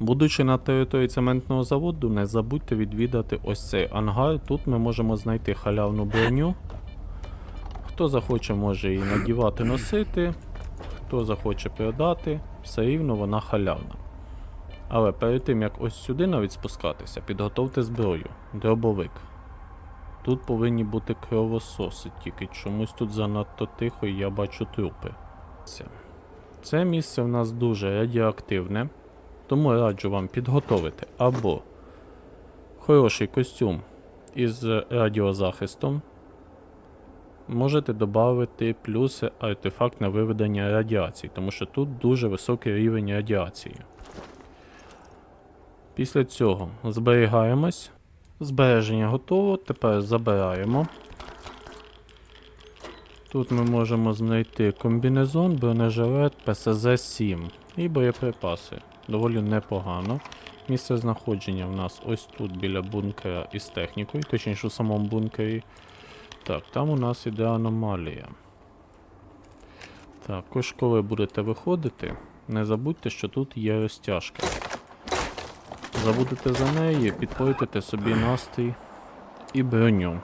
Будучи на території цементного заводу, не забудьте відвідати ось цей ангар. Тут ми можемо знайти халявну броню. Хто захоче, може її надівати, носити. Хто захоче продати, все рівно вона халявна. Але перед тим як ось сюди навіть спускатися, підготовте зброю, дробовик. Тут повинні бути кровососи, тільки чомусь тут занадто тихо і я бачу трупи. Це- Це місце в нас дуже радіоактивне, тому раджу вам підготовити або хороший костюм із радіозахистом. Можете додати плюси артефакт на виведення радіації, тому що тут дуже високий рівень радіації. Після цього зберігаємось. Збереження готово. Тепер забираємо. Тут ми можемо знайти комбінезон, бронежилет, ПСЗ-7 і боєприпаси. Доволі непогано. Місце знаходження в нас ось тут біля бункера із технікою, точніше у самому бункері. Так, там у нас іде аномалія. Також, коли будете виходити, не забудьте, що тут є розтяжка. Забудете за неї, підпортите собі настрій і броню.